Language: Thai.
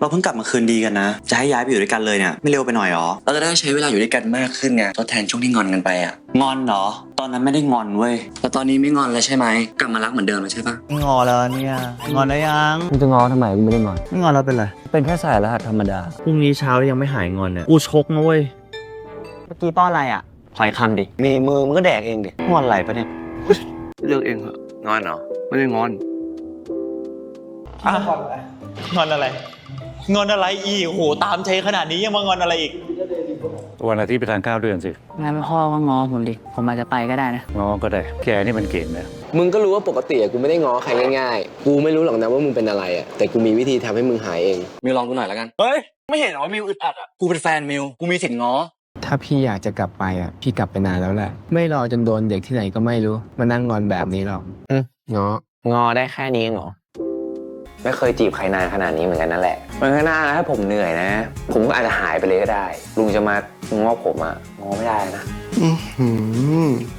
เราเพิ่งกลับมาคืนดีกันนะ จะให้ย้ายไปอยู่ด้วยกันเลยเนี่ยไม่เร็วไปหน่อยหรอ เราจะได้ใช้เวลาอยู่ด้วยกันมากขึ้นไงทดแทนช่วงที่งอนกันไปอะงอนเหรอ ตอนนั้นไม่ได้งอนเว้ยแต่ตอนนี้ไม่งอนแล้วใช่ไหมกลับมารักเหมือนเดิมแล้วใช่ปะงอแล้วเนี่ยงอนได้ยังกูจะง้อทำไมกูไม่ได้งอน ไม่งอนแล้วเป็นไรเป็นแค่สายรหัสธรรมดา พรุ่งนี้เช้ายังไม่หายงอนเนี่ยกูชกนะเว้ยเมื่อกี้ป้อนอะไรอะถอยคำดิมีมือมึงก็แดกเองดิงอนอะไรปะเนี่ยเลือกเองเหอะงอนเหรอไม่ได้งอน งอนอะไร งอนอะไรอีกโหตามเชขนาดนี้ยังมางอนอะไรอีก วันอาทิตย์ไปทานข้าวด้วยกันสิงั้นพ่อก็งอผมดิ ผมอาจจะไปก็ได้นะ ง้อก็ได้ แกนี่มันเก่งนะ มึงก็รู้ว่าปกติอะกูไม่ได้ง้อใครง่ายๆ กูไม่รู้หรอกนะว่ามึงเป็นอะไรอะแต่กูมีวิธีทำให้มึงหายเอง มิวลองกูหน่อยแล้วกัน เฮ้ย ไม่เห็นเหรอว่ามิวอึดอัดอะ กูเป็นแฟนมิว กูมีสิทธิ์ง้อ ถ้าพี่อยากจะกลับไปอะ พี่กลับไปนานแล้วแหละ ไม่รอจนโดนเด็กที่ไหนก็ไม่รู้ มานั่งงอนแบบนี้หรอก อืมง้องอได้แค่นี้เหรอ ไม่เคยจีบใครนานขนาดนี้เหมือนกันนั่นแหละ มันก็น่าถ้าผมเหนื่อยนะ ผมก็อาจจะหายไปเลยก็ได้ ลุงจะมาง้อผมอะง้อไม่ได้นะ